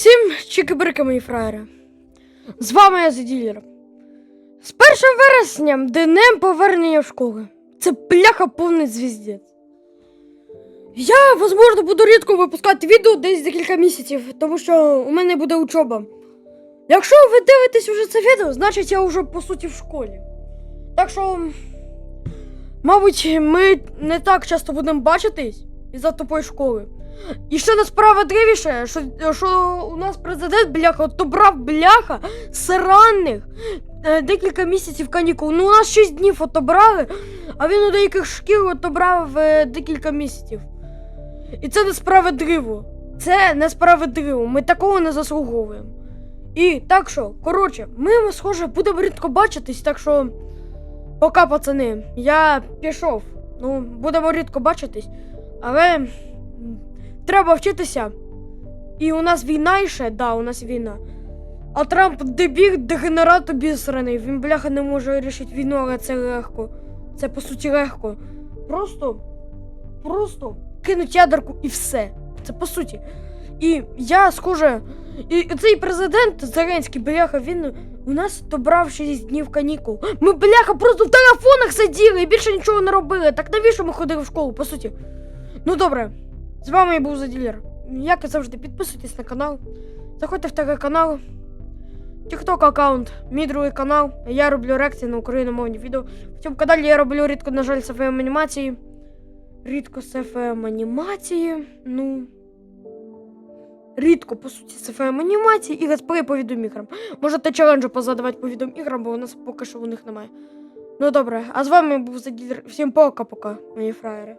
Всім чики-брики, мої фраєри. З вами я Зеділер. З 1 вересня днем повернення в школи. Це бляха повний звіздець. Я, можливо, буду рідко випускати відео десь за кілька місяців, тому що у мене буде учоба. Якщо ви дивитесь уже це відео, значить я вже по суті в школі. Так що, мабуть, ми не так часто будемо бачитись із-за тупої школи. І що несправедливіше, що, що у нас президент бляха отобрав бляха сраних е, декілька місяців канікул. Ну, у нас 6 днів отобрали, а він у деяких шкіл отобрав е, декілька місяців. І це несправедливо. Це несправедливо. Ми такого не заслуговуємо. І так що, коротше, ми, схоже, будемо рідко бачитись, так що. Пока, пацани, я пішов. Ну, будемо рідко бачитись, але треба вчитися. І у нас війна іще, да, у нас війна. А Трамп дебіг, дегенерат обісраний. Він, бляха, не може вирішити війну, але це легко. Це по суті легко. Просто, просто кинуть ядерку і все. Це по суті. І я, схоже, і цей президент Зеленський, бляха, він у нас добрав 6 днів канікул. Ми, бляха, просто в телефонах сиділи і більше нічого не робили. Так навіщо ми ходили в школу, по суті? Ну добре, з вами я був Заділер. Як і завжди, підписуйтесь на канал. Заходьте в телеканал. Тікток аккаунт, мій другий канал. Я роблю реакції на україномовні відео. В цьому каналі я роблю рідко, на жаль, СФМ анімації. Рідко СФМ анімації. Ну. Рідко, по суті, СФМ анімації і летсплей по відеоіграм. Можете челенджі позадавати по відеоіграм, бо у нас поки що у них немає. Ну добре, а з вами був Заділер. Всім пока-пока, мої фраєри.